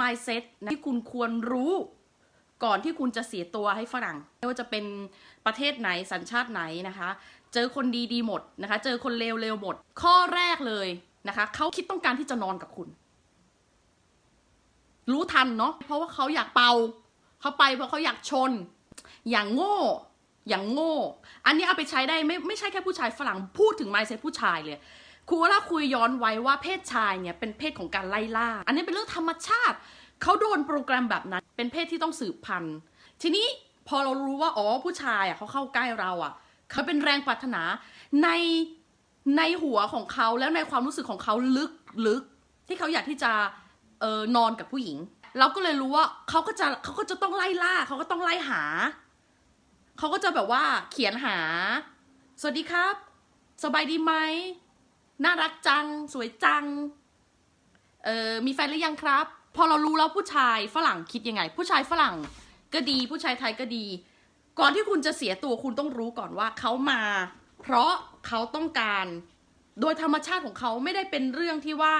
mindset นะที่คุณควรรู้ก่อนที่คุณจะเสียตัวให้ฝรั่ง ไม่ว่าจะเป็นประเทศไหนสัญชาติไหนนะคะ เจอคนดีดีหมดนะคะ เจอคนเลวเลวหมด ข้อแรกเลยนะคะเขาคิดต้องการที่จะนอนกับคุณ รู้ทันเนาะเพราะว่าเขาอยากเป่าเขาไปเพราะเขาอยากชน อย่างโง่ อย่างโง่ อันนี้เอาไปใช้ได้ไม่ไม่ใช่แค่ผู้ชายฝรั่งพูดถึง mindset ผู้ชายเลย ครูว่าเราคุยย้อนไว้ว่าเพศชายเนี่ยเป็นเพศของการไล่ล่า อันนี้เป็นเรื่องธรรมชาติ เขาโดนโปรแกรมแบบนั้น เป็นเพศที่ต้องสืบพันธุ์ ทีนี้พอเรารู้ว่าอ๋อผู้ชายอะเขาเข้าใกล้เราอะ เขาเป็นแรงปรารถนาในในหัวของเขาแล้วในความรู้สึกของเขาลึกลึกที่เขาอยากที่จะเออนอนกับผู้หญิง เราก็เลยรู้ว่าเขาก็จะเขาก็จะต้องไล่ล่าเขาก็ต้องไล่หา เขาก็จะแบบว่าเขียนหา สวัสดีครับ สบายดีไหม น่ารักจัง สวยจัง เออมีแฟนหรือยังครับ พอเรารู้แล้วผู้ชายฝรั่งคิดยังไง ผู้ชายฝรั่งก็ดี ผู้ชายไทยก็ดี ก่อนที่คุณจะเสียตัวคุณต้องรู้ก่อนว่าเขามา เพราะเขาต้องการ โดยธรรมชาติของเขาไม่ได้เป็นเรื่องที่ว่า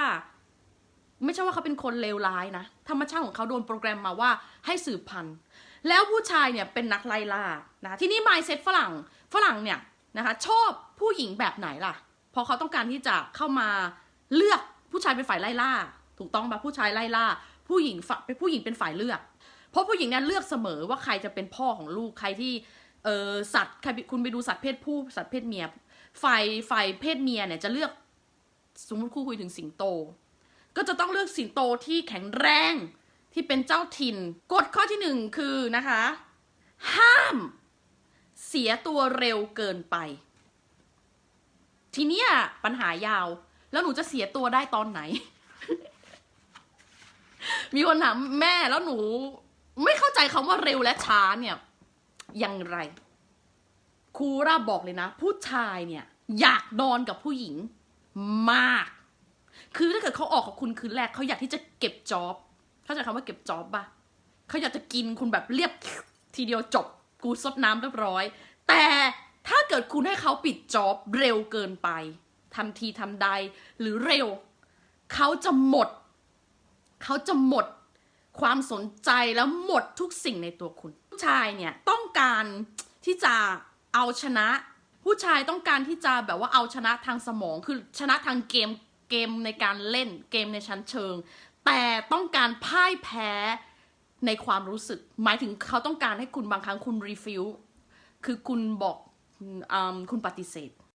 ไม่ใช่ว่าเขาเป็นคนเลวร้ายนะ ธรรมชาติของเขาโดนโปรแกรมมาว่าให้สืบพันธุ์ แล้วผู้ชายเนี่ยเป็นนักไล่ล่านะ ที่นี่ mindset ฝรั่ง ฝรั่งเนี่ยนะคะชอบผู้หญิงแบบไหนล่ะ ราะเขาต้องการที่จะเข้ามาเลือกผู้ชายเป็นฝ่ายไล่ล่า ถูกต้องปะผู้ชายไล่ล่า ผู้หญิงฝ่ายเป็นผู้หญิงเป็นฝ่ายเลือก เพราะผู้หญิงเนี่ยเลือกเสมอว่าใครจะเป็นพ่อของลูกใครที่เออสัตว์ใครคุณไปดูสัตว์เพศผู้สัตว์เพศเมียฝ่ายฝ่ายเพศเมียเนี่ยจะเลือกสมมติครูคุยถึงสิงโต ก็จะต้องเลือกสิงโตที่แข็งแรงที่เป็นเจ้าถิ่นกฎข้อที่หนึ่งคือนะคะ ห้ามเสียตัวเร็วเกินไป ทีเนี้ยปัญหายาว แล้วหนูจะเสียตัวได้ตอนไหน มีคนถามแม่แล้วหนู ไม่เข้าใจคำว่าเร็วและช้าเนี่ยอย่างไรครูราบอกเลยนะ ผู้ชายเนี่ย อยากนอนกับผู้หญิงมาก คือถ้าเกิดเขาออกกับคุณคืนแรกเขาอยากที่จะเก็บจ็อบเข้าใจคำว่าเก็บจ็อบปะเขาอยากจะกินคุณแบบเรียบทีเดียวจบ กูซดน้ำเรียบร้อย แต่ ถ้าเกิดคุณให้เขาปิดจ็อบเร็วเกินไปทันทีทันใดหรือเร็ว เขาจะหมด เขาจะหมด ความสนใจแล้วหมดทุกสิ่งในตัวคุณ ผู้ชายเนี่ยต้องการที่จะเอาชนะ ผู้ชายต้องการที่จะแบบว่าเอาชนะทางสมองคือชนะทางเกมเกมในการเล่นเกมในชั้นเชิง แต่ต้องการพ่ายแพ้ในความรู้สึก หมายถึงเขาต้องการให้คุณบางครั้งคุณรีฟิลคือคุณบอก อืมคุณปฏิเสธ